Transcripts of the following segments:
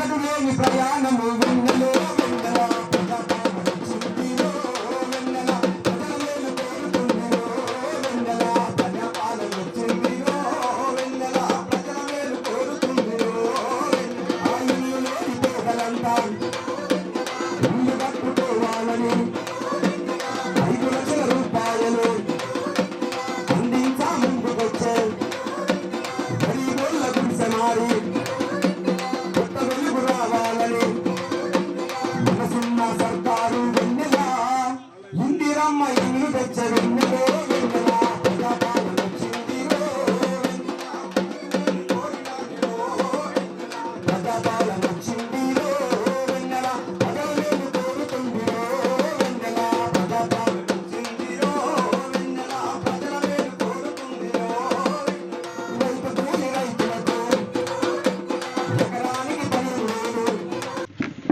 చీకటి ప్రయాణము వెన్నెలో వెన్నెల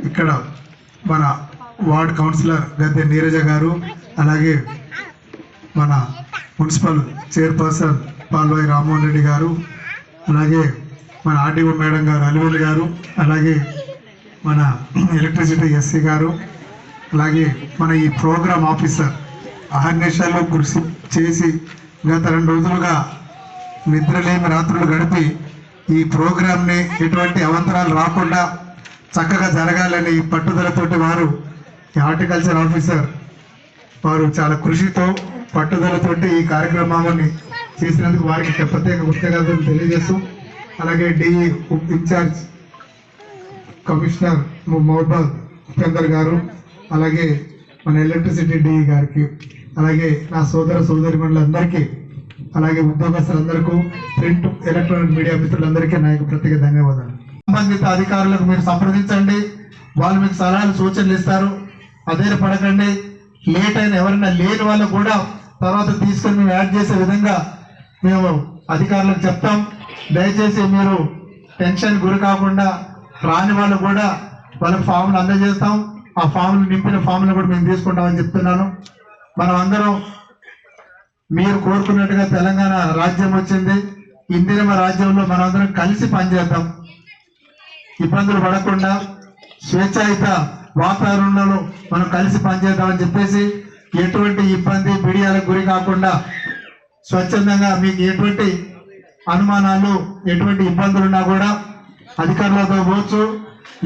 ఇక్కడ మన వార్డ్ కౌన్సిలర్ గద్దె నీరజ గారు అలాగే మన మున్సిపల్ చైర్పర్సన్ పాల్వాయి రామ్మోహన్ రెడ్డి గారు అలాగే మన ఆర్డీఓ మేడం గారు అలివేలు గారు అలాగే మన ఎలక్ట్రిసిటీ ఎస్సీ గారు అలాగే మన ఈ ప్రోగ్రామ్ ఆఫీసర్ అహర్నిశాలు కృషి చేసి గత రెండు రోజులుగా నిద్రలేమి రాత్రులు గడిపి ఈ ప్రోగ్రామ్ని ఎటువంటి అవంతరాలు రాకుండా చక్కగా జరగాలని పట్టుదలతోటి వారు ఈ హార్టికల్చర్ ఆఫీసర్ వారు చాలా కృషితో పట్టుదలతోటి ఈ కార్యక్రమాన్ని చేసినందుకు వారికి ప్రత్యేక కృతజ్ఞతలు తెలియజేస్తూ అలాగే DE in charge commissioner Mohabad Upender గారు అలాగే మన ఎలక్ట్రిసిటీ డిఈ గారికి అలాగే నా సోదర సోదరి మండలందరికీ అలాగే ఉద్యోగస్తులందరికీ ప్రింట్ ఎలక్ట్రానిక్ మీడియా మిత్రులందరికీ నా యొక్క ప్రత్యేక ధన్యవాదాలు. సంబంధిత అధికారులకు మీరు సంప్రదించండి. వాళ్ళు మీకు సలహాలు సూచనలు ఇస్తారు. అదే పడకండి లేట్ అయిన ఎవరైనా లేని వాళ్ళు కూడా తర్వాత తీసుకొని మేము యాడ్ చేసే విధంగా మేము అధికారులకు చెప్తాం. దయచేసి మీరు టెన్షన్ గురి కాకుండా రాని వాళ్ళు కూడా వాళ్ళకి ఫామ్లు అందజేస్తాం. ఆ ఫామ్లు నింపిన ఫామ్లు కూడా మేము తీసుకుంటామని చెప్తున్నాను. మనం అందరం మీరు కోరుకున్నట్టుగా తెలంగాణ రాజ్యం వచ్చింది. ఇందిరమ రాజ్యంలో మనందరం కలిసి పనిచేద్దాం. ఇబ్బందులు పడకుండా స్వేచ్ఛాయుత వాతావరణంలో మనం కలిసి పనిచేద్దామని చెప్పేసి ఎటువంటి ఇబ్బంది బిడియాలకు గురి కాకుండా స్వచ్ఛందంగా మీకు ఎటువంటి అనుమానాలు ఎటువంటి ఇబ్బందులు ఉన్నా కూడా అధికారులతో పోవచ్చు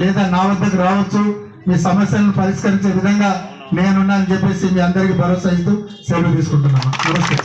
లేదా నా వద్దకు రావచ్చు. మీ సమస్యలను పరిష్కరించే విధంగా నేనున్నానని చెప్పేసి మీ అందరికీ భరోసా ఇస్తూ సెలవు తీసుకుంటున్నాను. నమస్తే